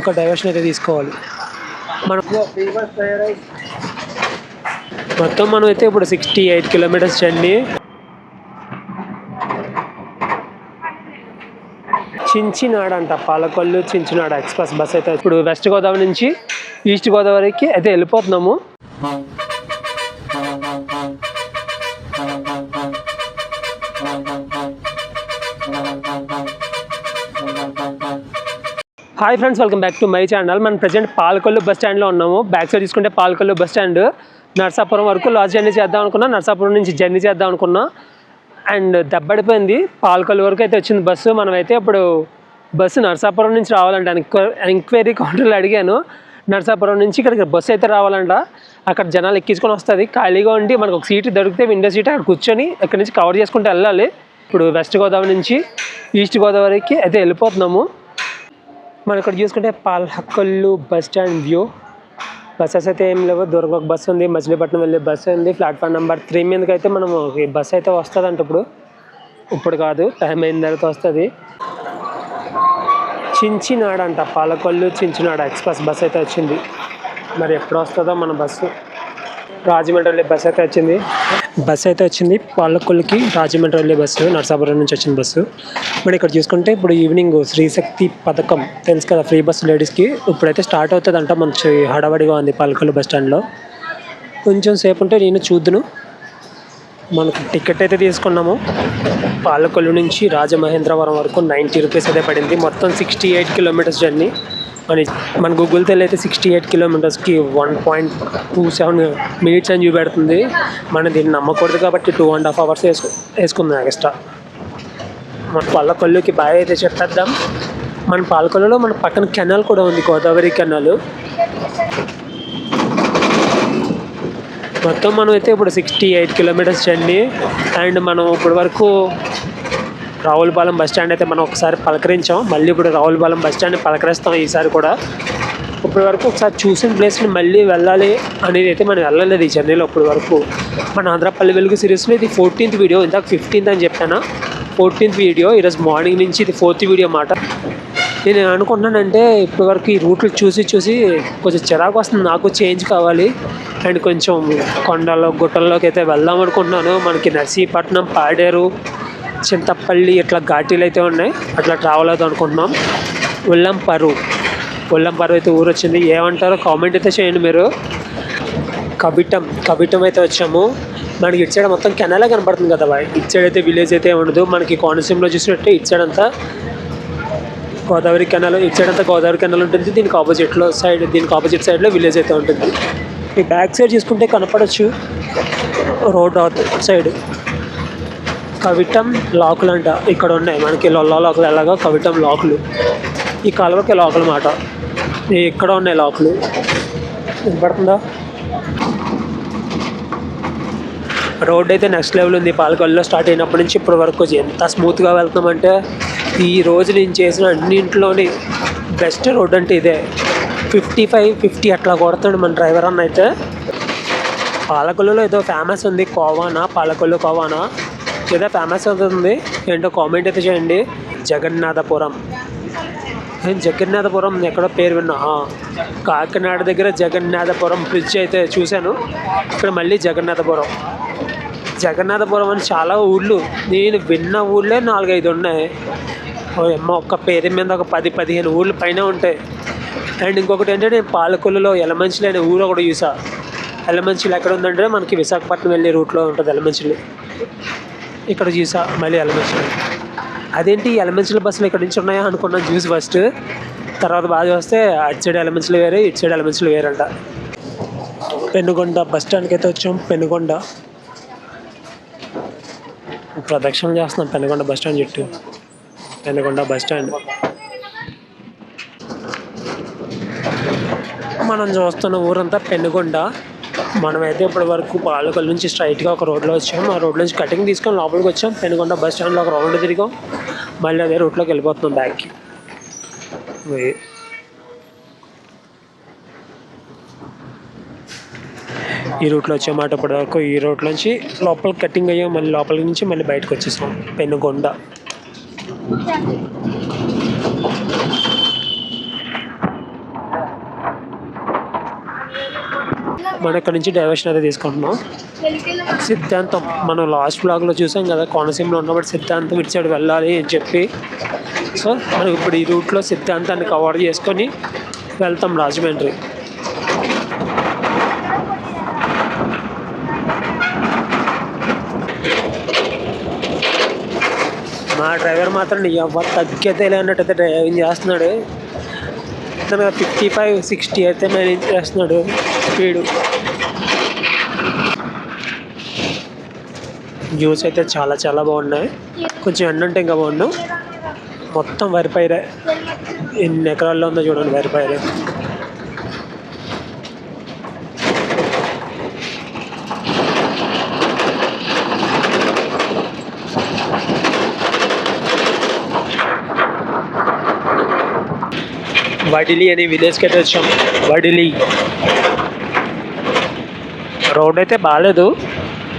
ఒక డైవర్షన్ అయితే తీసుకోవాలి. మనం మొత్తం మనం అయితే ఇప్పుడు sixty eight kilometres journey Chinchinada అంట పాలకొల్లు చించినాడ ఎక్స్ప్రెస్ బస్ అయితే. ఇప్పుడు వెస్ట్ గోదావరి నుంచి ఈస్ట్ గోదావరికి అయితే వెళ్ళిపోతున్నాము. Hi friends welcome back to my channel మనం ప్రజెంట్ పాలకొల్లు బస్ స్టాండ్లో ఉన్నాము. బ్యాక్ సైడ్ తీసుకుంటే పాలకొల్లు బస్ స్టాండ్ నర్సాపురం వరకు లాస్ట్ జర్నీ చేద్దాం అనుకున్నా. నర్సాపురం నుంచి జర్నీ చేద్దాం అనుకున్నా. అండ్ దెబ్బడిపోయింది. పాలకొల్లు వరకు అయితే వచ్చింది బస్సు. మనమైతే ఇప్పుడు బస్సు నర్సాపురం నుంచి రావాలంట. ఎంక్వైరీ కౌంటర్లో అడిగాను. నర్సాపురం నుంచి ఇక్కడికి బస్సు అయితే రావాలంట. అక్కడ జనాలు ఎక్కించుకొని వస్తుంది. ఖాళీగా ఉండి మనకు ఒక సీట్ దొరికితే విండో సీట్ అక్కడ కూర్చొని ఇక్కడ నుంచి కవర్ చేసుకుంటూ వెళ్ళాలి. ఇప్పుడు వెస్ట్ గోదావరి నుంచి ఈస్ట్ గోదావరికి అయితే వెళ్ళిపోతున్నాము. మనం ఇక్కడ చూసుకుంటే పాలహక్కల్లు బస్ స్టాండ్ వ్యూ. బస్సెస్ అయితే ఏం లేవు. దూరంగా ఒక బస్సు ఉంది. మచిలీపట్నం వెళ్ళే బస్సు ఉంది. ప్లాట్ఫామ్ నెంబర్ త్రీ మీదకి అయితే మనం ఈ బస్సు అయితే వస్తుంది అంట ఇప్పుడు. ఇప్పుడు కాదు. టైం అయిన తర్వాత వస్తుంది. చించినాడ అంట పాలకొల్లు చించినాడ. ఎక్స్ప్రెస్ బస్ అయితే వచ్చింది. మరి ఎప్పుడు వస్తుందో మన బస్సు. రాజమండ్రి వెళ్ళే బస్సు అయితే వచ్చింది. బస్సు అయితే వచ్చింది. పాలకొల్లుకి రాజమండ్రి వెళ్ళే బస్సు నర్సాపురం నుంచి వచ్చిన బస్సు మరి ఇక్కడ చూసుకుంటే ఇప్పుడు ఈవినింగ్ శ్రీశక్తి పథకం తెలుసు కదా ఫ్రీ బస్సు లేడీస్కి. ఇప్పుడైతే స్టార్ట్ అవుతుందంట మంచి హడావడిగా ఉంది పాలకొల్లు బస్ స్టాండ్లో. కొంచెం సేపు ఉంటే నేను చూద్దును. మనకు టికెట్ అయితే తీసుకున్నాము. పాలకొల్లు నుంచి రాజమహేంద్రవరం వరకు నైంటీ రూపీస్ అయితే పడింది. మొత్తం సిక్స్టీ ఎయిట్ కిలోమీటర్స్ జర్నీ. అని మన గూగుల్ తెల్ అయితే sixty eight కిలోమీటర్స్కి one point two seven minutes అని చూపెడుతుంది. మనం దీన్ని నమ్మకూడదు కాబట్టి టూ అండ్ హాఫ్ అవర్స్ వేసుకు వేసుకుందాం ఎక్స్ట్రా. మన పాలకొల్లుకి బాగా అయితే చెప్పేద్దాం. మన పాలకొల్లులో మన పక్కన కెనాల్ కూడా ఉంది గోదావరి కెనాల్. మొత్తం మనం అయితే ఇప్పుడు sixty eight kilometres journey and మనం ఇప్పటి వరకు రావులపాలెం బస్ స్టాండ్ అయితే మనం ఒకసారి పలకరించాం. మళ్ళీ ఇప్పుడు రావులపాలెం బస్ స్టాండ్ పలకరిస్తాం ఈసారి కూడా. ఇప్పటి వరకు ఒకసారి చూసిన ప్లేస్ని మళ్ళీ వెళ్ళాలి అనేది అయితే మనం వెళ్ళలేదు ఈ జర్నీలో ఇప్పటి వరకు. మన ఆంధ్రపల్లి వెలుగు సిరీస్లో ఇది ఫోర్టీన్త్ వీడియో ఇందాక ఫిఫ్టీన్త్ అని చెప్పాను? ఫోర్టీన్త్ వీడియో ఈరోజు మార్నింగ్ నుంచి ఇది ఫోర్త్ వీడియో మాట నేను అనుకుంటున్నానంటే ఇప్పటి వరకు ఈ రూట్లు చూసి చూసి కొంచెం చిరాకు వస్తుంది. నాకు చేంజ్ కావాలి. అండ్ కొంచెం కొండల్లో గుట్టల్లోకి అయితే వెళ్దాం అనుకుంటున్నాను. మనకి నర్సీపట్నం పాడేరు చింతపల్లి ఇట్లా ఘాటీలు అయితే ఉన్నాయి. అట్లా ట్రావెల్ అవుతాం అనుకుంటున్నాం. ఉల్లంపరు ఉల్లంపరు అయితే ఊరు వచ్చింది. ఏమంటారో కామెంట్ అయితే చేయండి మీరు. కబిటం. కబిటం అయితే వచ్చాము. మనకి ఇటు సైడ్ మొత్తం కెనాలే కనబడుతుంది కదా బాయ్. ఇటు సైడ్ అయితే విలేజ్ అయితే ఉండదు. మనకి కోనసీమలో చూసినట్టే ఇటు సైడ్ అంతా గోదావరి కెనాల్ ఇటు సైడ్ అంతా గోదావరి కెనాల్ ఉంటుంది. దీనికి ఆపోజిట్లో సైడ్ దీనికి ఆపోజిట్ సైడ్లో విలేజ్ అయితే ఉంటుంది. ఈ బ్యాక్ సైడ్ చూసుకుంటే కనపడచ్చు. Road side. కవిటం లాకులు అంట ఇక్కడ ఉన్నాయి మనకి లొల్లా లోకలు ఎలాగో కవిటం లాకులు. ఈ కాలువకి లాకులు మాట ఇక్కడ ఉన్నాయి లాకులు. వినపడుతుందా? రోడ్ అయితే నెక్స్ట్ లెవెల్ ఉంది. పాలకొల్లులో స్టార్ట్ అయినప్పటి నుంచి ఇప్పటి వరకు ఎంత స్మూత్గా వెళ్తున్నామంటే ఈ రోజు నేను చేసిన అన్నింటిలోని బెస్ట్ రోడ్ అంటే ఇదే. ఫిఫ్టీ ఫైవ్ ఫిఫ్టీ అట్లా కొడతాడు మన డ్రైవర్ అన్న అయితే. పాలకొల్లులో ఏదో ఫేమస్ ఉంది. కోవానా? పాలకొల్లు కోవానా? ఏదో ఫేమస్ అవుతుంది? ఏంటో కామెంట్ అయితే చేయండి. జగన్నాథపురం. జగన్నాథపురం? ఎక్కడో పేరు విన్నా. కాకినాడ దగ్గర జగన్నాథపురం బ్రిడ్జ్ అయితే చూశాను. ఇక్కడ మళ్ళీ జగన్నాథపురం. జగన్నాథపురం అని చాలా ఊళ్ళు నేను విన్న ఊళ్ళే నాలుగైదు ఉన్నాయి. అమ్మ ఒక్క పేరు మీద ఒక పది పదిహేను ఊళ్ళు పైన ఉంటాయి. అండ్ ఇంకొకటి ఏంటంటే నేను పాలకొల్లులో ఎలమంచిలి అనే ఊరు ఒకటి చూసా. ఎలమంచిలు ఎక్కడ ఉందంటే మనకి విశాఖపట్నం వెళ్ళే రూట్లో ఉంటుంది ఎలమంచిలి. ఇక్కడ చూసా మళ్ళీ ఎలమంచిలి అదేంటి ఈ బస్సులు ఇక్కడ నుంచి ఉన్నాయా అనుకున్నాను చూసి ఫస్ట్. తర్వాత బాగా చూస్తే అటు సైడ్ ఎలమంచిలి వేరే ఇటు సైడ్ ఎలమంచిలి వేరంట. పెనుగొండ బస్ స్టాండ్కి అయితే వచ్చాం పెనుగొండ. ప్రదక్షిణ చేస్తున్నాం పెనుగొండ బస్ స్టాండ్ చుట్టూ. Penugonda bus stand. మనం చూస్తున్న ఊరంతా పెనుగొండ. మనమైతే ఇప్పటి వరకు పాలకొల్ నుంచి స్ట్రైట్గా ఒక రోడ్లో వచ్చాం. ఆ రోడ్ నుంచి కటింగ్ తీసుకొని లోపలికి వచ్చాం. పెనుగొండ బస్ స్టాండ్లో ఒక రౌండ్ తిరిగాం. మళ్ళీ అదే రూట్లోకి వెళ్ళిపోతున్నాం బ్యాగ్కి ఈ రూట్లో వచ్చామాట ఇప్పటి వరకు ఈ రూట్ నుంచి లోపలికి కటింగ్ అయ్యాం. మళ్ళీ లోపలికి నుంచి మళ్ళీ బయటకు వచ్చేసాం. పెనుగొండ. మనం ఇక్కడ నుంచి డైవర్షన్ అయితే తీసుకుంటున్నాం. సిద్ధాంతం మనం లాస్ట్ బ్లాగ్లో చూసాం కదా కోనసీమలో ఉన్నప్పుడు సిద్ధాంతం ఇటు సైడ్ వెళ్ళాలి అని చెప్పి. సో మనం ఇప్పుడు ఈ రూట్లో సిద్ధాంతాన్ని కవర్ చేసుకొని వెళ్తాం రాజమండ్రి. మా డ్రైవర్ మాత్రం ఎవరు తగ్గతే లేనట్టయితే డ్రైవింగ్ చేస్తున్నాడు. తన ఫిఫ్టీ ఫైవ్ సిక్స్టీ అయితే మేనేజ్ చేస్తున్నాడు. స్పీడు వ్యూస్ అయితే చాలా చాలా బాగున్నాయి. కొంచెం ఎండ ఉంటే ఇంకా బాగుండు. మొత్తం వరి పైరే ఎన్ని ఎకరాల్లో ఉందో చూడండి వరి పైరే వడిలి అనే విలేజ్కి అయితే వచ్చాం. వడిలి. రోడ్ అయితే బాగాలేదు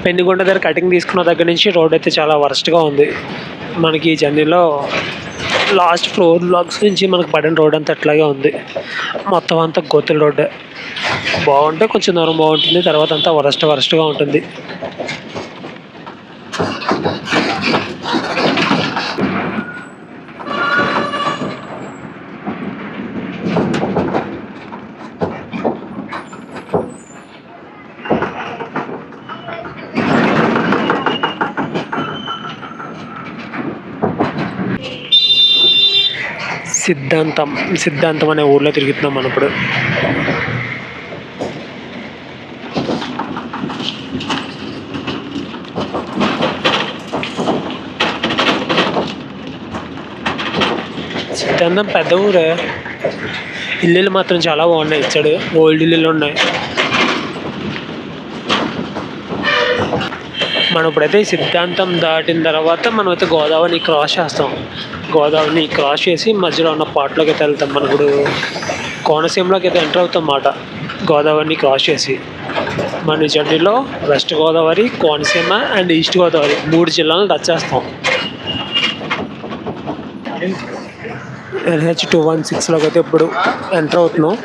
పెన్నుగుండ దగ్గర కటింగ్ తీసుకున్న దగ్గర నుంచి రోడ్ అయితే చాలా వరస్ట్గా ఉంది. మనకి ఈ జర్నీలో లాస్ట్ ఫ్లోర్ బ్లాక్స్ నుంచి మనకు పడిన రోడ్ అంతా అట్లాగే ఉంది. మొత్తం అంతా గోతుల రోడ్డే. బాగుంటే కొంచెం దూరం బాగుంటుంది తర్వాత అంతా వరస్ట్ వరస్ట్గా ఉంటుంది. సిద్ధాంతం సిద్ధాంతం అనే ఊర్లో తిరుగుతున్నాం మనం ఇప్పుడు. సిద్ధాంతం పెద్ద ఊరే. ఇల్లులు మాత్రం చాలా బాగున్నాయి ఇచ్చాడు. ఓల్డ్ ఇల్లులు ఉన్నాయి. మనం ఇప్పుడైతే ఈ సిద్ధాంతం దాటిన తర్వాత మనం అయితే గోదావరిని క్రాస్ చేస్తాం. గోదావరిని క్రాస్ చేసి మధ్యలో ఉన్న పాటలోకి అయితే వెళ్తాం. మన ఇప్పుడు కోనసీమలోకి అయితే ఎంటర్ అవుతాం అన్నమాట. గోదావరిని క్రాస్ చేసి. మన జర్నీలో west Godavari Konaseema and east Godavari మూడు జిల్లాలను టచ్ చేస్తాం. ఎన్హెచ్ టూ వన్ సిక్స్లోకి అయితే ఇప్పుడు ఎంటర్ అవుతున్నాం.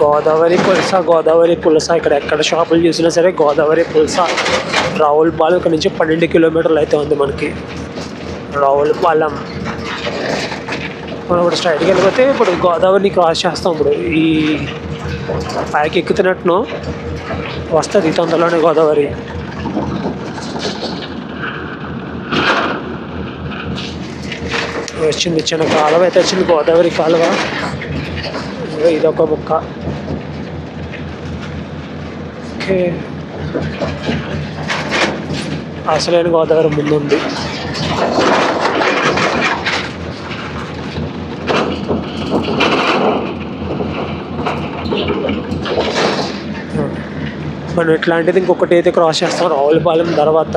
గోదావరి పులస గోదావరి పులస ఇక్కడ ఎక్కడ షాపులు చూసినా సరే గోదావరి పులస రావులపాలెం ఇక్కడ నుంచి పన్నెండు కిలోమీటర్లు అయితే ఉంది మనకి. రావులపాలెం మనం ఇప్పుడు స్ట్రైట్కి వెళ్ళిపోతే ఇప్పుడు గోదావరిని క్రాస్ చేస్తాం ఇప్పుడు. ఈ పైకి ఎక్కుతున్నట్టును వస్తుంది తొందరలోనే గోదావరి. వచ్చింది చిన్న కాలువ అయితే వచ్చింది గోదావరి కాలువ. ఇదొక ముక్క. ఓకే. అసలైన గోదావరి ముందుంది. మనం ఇట్లాంటిది ఇంకొకటి అయితే క్రాస్ చేస్తాం. రావులపాలెం తర్వాత.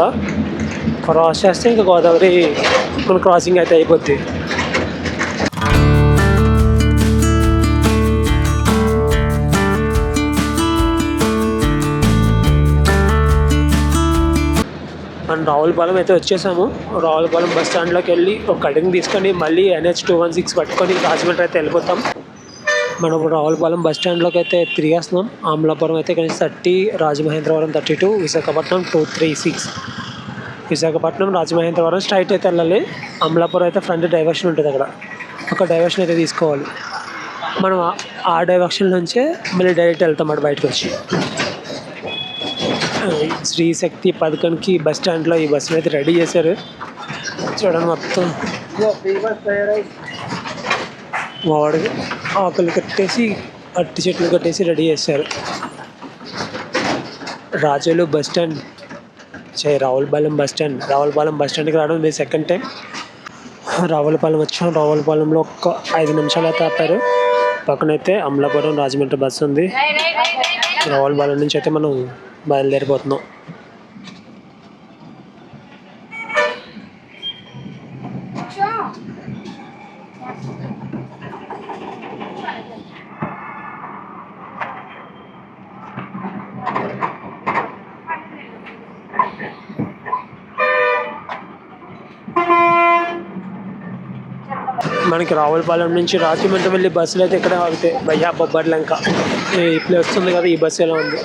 క్రాస్ చేస్తే ఇంకా గోదావరి మన క్రాసింగ్ అయితే అయిపోద్ది. మనం రావులపాలెం అయితే వచ్చేసాము. రావులపాలెం బస్ స్టాండ్లోకి వెళ్ళి ఒక కటింగ్ తీసుకొని మళ్ళీ ఎన్హెచ్ టూ వన్ సిక్స్ పట్టుకొని రాజమండ్రి అయితే వెళ్ళిపోతాం. మనం ఇప్పుడు రావులపాలెం బస్ స్టాండ్లోకి అయితే తిరిగేస్తున్నాం. అమలాపురం అయితే కనీసం thirty Rajamahendravaram thirty two Visakhapatnam two three six. Visakhapatnam Rajamahendravaram straight అయితే వెళ్ళాలి. అమలాపురం అయితే ఫ్రంట్ డైవర్షన్ ఉంటుంది అక్కడ. ఒక డైవర్షన్ అయితే తీసుకోవాలి. మనం ఆ- డైవర్షన్ నుంచే మళ్ళీ డైరెక్ట్ వెళ్తాం అటు బయటకు వచ్చి. శ్రీశక్తి పథకానికి బస్ స్టాండ్లో ఈ బస్సును అయితే రెడీ చేశారు. చూడండి మొత్తం. వాడు ఆకులు కట్టేసి అట్టి చెట్లు కట్టేసి రెడీ చేశారు. Rajolu bus stand. చే Ravulapalem bus stand. Ravulapalem bus స్టాండ్కి రావడం ఇది సెకండ్ టైం. రావులపాలెం వచ్చాం. రావులపాలెంలో ఒక్క ఐదు నిమిషాలు అయితే ఆపారు. పక్కనైతే అమలాపురం రాజమండ్రి బస్సు ఉంది. రావులపాలెం నుంచి అయితే మనం బయలుదేరిపోతున్నాం మనకి రావులపాలెం నుంచి రాజమండ్రి వెళ్ళి బస్సులు అయితే ఇక్కడ ఆగుతాయి భయ్యా బొబ్బర్లంక ఈ ప్లేస్ ఉంది కదా ఈ బస్సు ఎలా ఉంది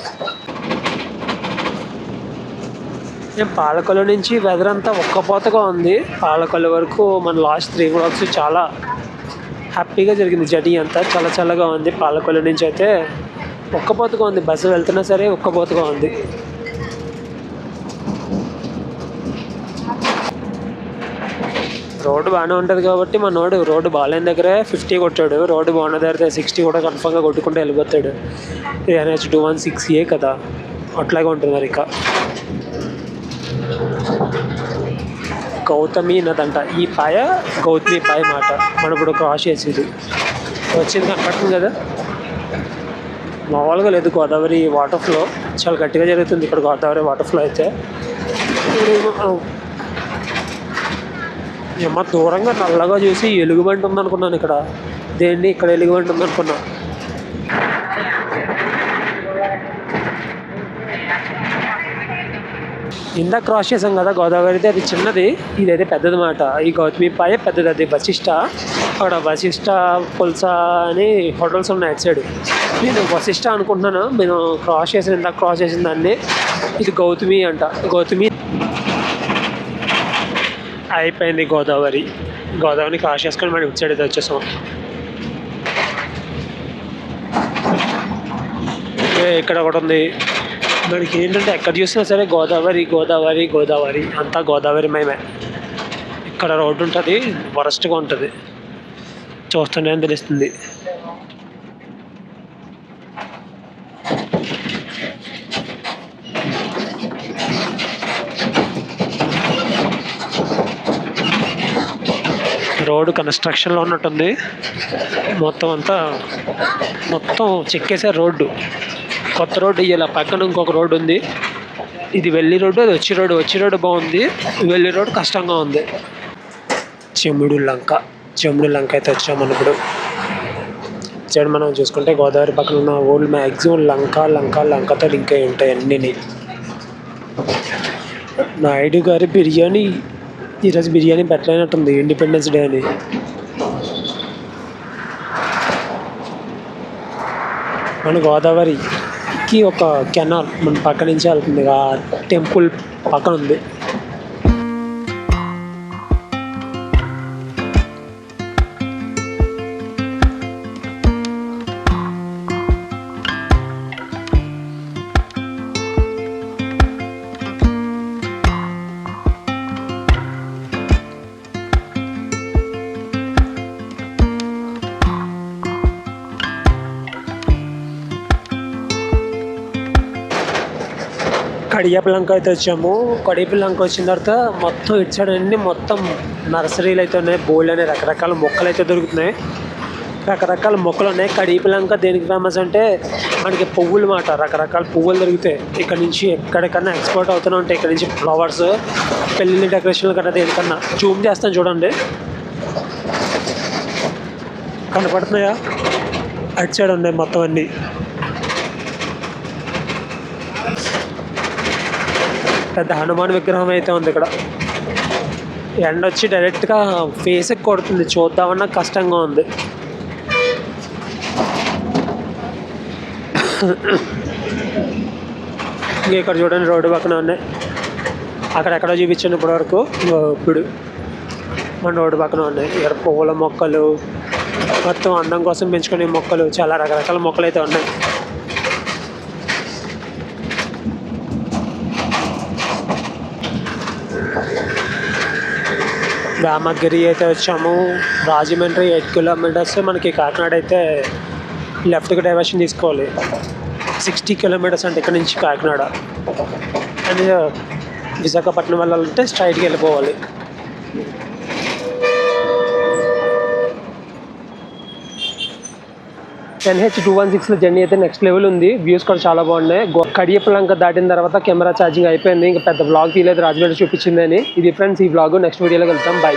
నేను పాలకొల్లు నుంచి వెదర్ అంతా ఒక్కపోతగా ఉంది. పాలకొల్లు వరకు మన లాస్ట్ త్రీ బ్లాక్స్ చాలా హ్యాపీగా జరిగింది. జర్నీ అంతా చాలా చల్లగా ఉంది. పాలకొల్లు నుంచి అయితే ఒక్కపోతగా ఉంది. బస్సు వెళ్తున్నా సరే ఒక్కపోతగా ఉంది. రోడ్డు బాగానే ఉంటుంది కాబట్టి మనోడు రోడ్డు బాగాలేని దగ్గరే ఫిఫ్టీ కొట్టాడు. రోడ్డు బాగున్న దగ్గర సిక్స్టీ కూడా కన్ఫర్మ్గా కొట్టుకుంటూ వెళ్ళిపోతాడు. NH two one six A కదా. అట్లాగే ఉంటుంది మరి ఇక. గౌతమి నదంట ఈ పాయ గౌతమి పాయ మాట. మనం ఇప్పుడు క్రాస్ చేసేది వచ్చింది కనపడుతుంది కదా? మామూలుగా లేదు గోదావరి వాటర్ ఫ్లో చాలా గట్టిగా జరుగుతుంది ఇక్కడ గోదావరి వాటర్ ఫ్లో అయితే. ఇప్పుడు ఏమో దూరంగా నల్లగా చూసి ఎలుగుబంటి ఉందనుకున్నాను ఇక్కడ. దేన్ని ఇక్కడ ఎలుగుబంటి ఉందనుకున్నాను ఇందాక క్రాస్ చేసాం కదా గోదావరిది అది చిన్నది. ఇదైతే పెద్దది మాట. ఈ గౌతమి పాయ పెద్దది అది వశిష్ట. అక్కడ వశిష్ట పుల్సా అని హోటల్స్ ఉన్నాయి అటు సైడ్. నేను వశిష్ట అనుకుంటున్నాను. నేను క్రాస్ చేసిన ఇందాక క్రాస్ చేసిన దాన్ని. ఇది గౌతమి అంట. గౌతమి అయిపోయింది గోదావరి. గోదావరిని క్రాస్ చేసుకొని మనం ఇటు సైడ్ అయితే వచ్చేసాం. ఇక్కడ ఒకటి ఉంది. మనకి ఏంటంటే ఎక్కడ చూసినా సరే గోదావరి గోదావరి గోదావరి అంతా గోదావరి మేమే. ఇక్కడ రోడ్డు ఉంటుంది వరస్ట్గా ఉంటుంది. చూస్తూనే తెలుస్తుంది. రోడ్డు కన్స్ట్రక్షన్లో ఉన్నట్టుంది. మొత్తం అంతా మొత్తం చెక్కేసే రోడ్డు. కొత్త రోడ్డు ఇలా పక్కన ఇంకొక రోడ్డు ఉంది. ఇది వెళ్ళి రోడ్డు అది వచ్చి రోడ్డు. వచ్చి రోడ్డు బాగుంది. వెళ్ళి రోడ్డు కష్టంగా ఉంది. చెముడు లంక. చెముడు లంక అయితే వచ్చాం ఇప్పుడు. సైడ్ మనం చూసుకుంటే గోదావరి పక్కన ఉన్న ఓల్డ్ మ్యాక్సిమం లంక లంక లంకతో లింక్ అయి ఉంటాయి అన్నీ నాయుడు గారి బిర్యానీ ఈరోజు బిర్యానీ పెట్టలేనట్టుంది. ఇండిపెండెన్స్ డే అని. మన కి ఒక కెనాల్ మన పక్క నుంచి వెళ్తుంది ఆ టెంపుల్ పక్కన ఉంది కడియాపలంక అయితే వచ్చాము కడియాపలంక వచ్చిన తర్వాత మొత్తం ఇటు సైడ్ అన్ని మొత్తం నర్సరీలు అయితే ఉన్నాయి బోల్డ్ అనే రకరకాల మొక్కలు అయితే దొరుకుతున్నాయి. రకరకాల మొక్కలు ఉన్నాయి కడియాపలంక దేనికి ఫేమస్ అంటే మనకి పువ్వులు మాట రకరకాల పువ్వులు దొరుకుతాయి. ఇక్కడ నుంచి ఎక్కడికన్నా ఎక్స్పోర్ట్ అవుతూనే ఉంటాయి. ఇక్కడ నుంచి ఫ్లవర్స్ పెళ్ళిళ్ళ డెకరేషన్లు కన్నా దేనికన్నా. జూమ్ చేస్తాను చూడండి. కనపడుతున్నాయా? అటు సైడ్ ఉన్నాయి మొత్తం అన్నీ. పెద్ద హనుమాన్ విగ్రహం అయితే ఉంది ఇక్కడ. ఎండ వచ్చి డైరెక్ట్గా ఫేస్కి కొడుతుంది. చూద్దామన్నా కష్టంగా ఉంది. ఇంకా ఇక్కడ చూడండి రోడ్డు పక్కన ఉన్నాయి. అక్కడెక్కడో చూపించాను ఇప్పటి వరకు ఇప్పుడు మన రోడ్డు పక్కన ఉన్నాయి. ఇక్కడ పువ్వుల మొక్కలు మొత్తం అందం కోసం పెంచుకునే మొక్కలు చాలా రకరకాల మొక్కలు అయితే ఉన్నాయి. రామగిరి అయితే వచ్చాము. రాజమండ్రి ఎయిట్ కిలోమీటర్స్ మనకి కాకినాడ అయితే లెఫ్ట్కి డైవర్షన్ తీసుకోవాలి. సిక్స్టీ కిలోమీటర్స్ అంటే ఇక్కడ నుంచి కాకినాడ. అండ్ విశాఖపట్నం వెళ్ళాలంటే స్ట్రైట్కి వెళ్ళిపోవాలి. ఎన్హెచ్ టూ వన్ సిక్స్లో జర్నీ అయితే నెక్స్ట్ లెవెల్ ఉంది. వ్యూస్ కూడా చాలా బాగున్నాయి. గో- కడియపలంక దాటిన తర్వాత కెమెరా ఛార్జింగ్ అయిపోయింది. ఇంకా పెద్ద బ్లాగ్ తీయలేదు. రాజమండ్రి చూపించిందని ఇది ఫ్రెండ్స్ ఈ బ్లాగ్ నెక్స్ట్ వీడియోలో కలుద్దాం. బాయ్